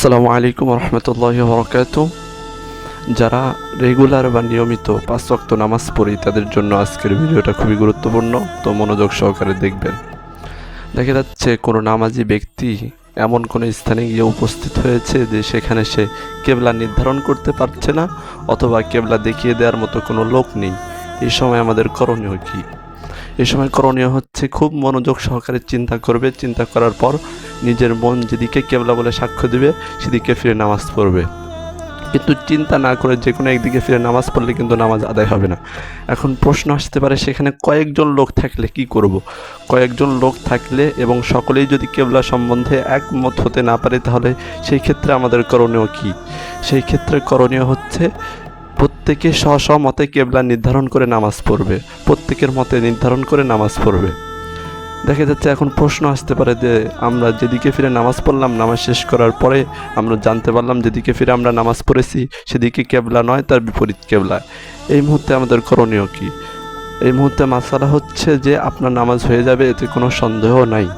আসসালামু আলাইকুম রহমতুল্লাহ বরকাত যারা রেগুলার বা নিয়মিত পাঁচ ওয়াক্ত নামাজ পড়ি, তাদের জন্য আজকের ভিডিওটা খুবই গুরুত্বপূর্ণ, তো মনোযোগ সহকারে দেখবেন। দেখা যাচ্ছে কোনো নামাজি ব্যক্তি এমন কোনো স্থানে গিয়ে উপস্থিত হয়েছে যে সেখানে সে কেবলা নির্ধারণ করতে পারছে না, অথবা কেবলা দেখিয়ে দেওয়ার মতো কোনো লোক নেই। এই সময় আমাদের করণীয় কী? এই সময় করণীয় হচ্ছে খুব মনোযোগ সহকারে চিন্তা করবে, চিন্তা করার পর নিজের মন যেদিকে কেবলা বলে সাক্ষ্য দিবে, সেদিকে ফিরে নামাজ পড়বে। কিন্তু চিন্তা না করে যে কোনো একদিকে ফিরে নামাজ পড়লে কিন্তু নামাজ আদায় হবে না। এখন প্রশ্ন আসতে পারে, সেখানে কয়েকজন লোক থাকলে কি করব। কয়েকজন লোক থাকলে এবং সকলেই যদি কেবলা সম্বন্ধে একমত হতে না পারে, তাহলে সেই ক্ষেত্রে আমাদের করণীয় কি? সেই ক্ষেত্রে করণীয় হচ্ছে প্রত্যেকে স্ব স্ব মতে কেবলা নির্ধারণ করে নামাজ পড়বে। প্রত্যেকের মতে নির্ধারণ করে নামাজ পড়বে। দেখা যাচ্ছে এখন প্রশ্ন আসতে পারে যে, আমরা যেদিকে ফিরে নামাজ পড়লাম, নামাজ শেষ করার পরে আমরা জানতে পারলাম যেদিকে ফিরে আমরা নামাজ পড়েছি, সেদিকে কেবলা নয়, তার বিপরীত কেবলা। এই মুহূর্তে আমাদের করণীয় কি? এই মুহূর্তে মাসালা হচ্ছে যে, আপনার নামাজ হয়ে যাবে, এতে কোনো সন্দেহ নাই।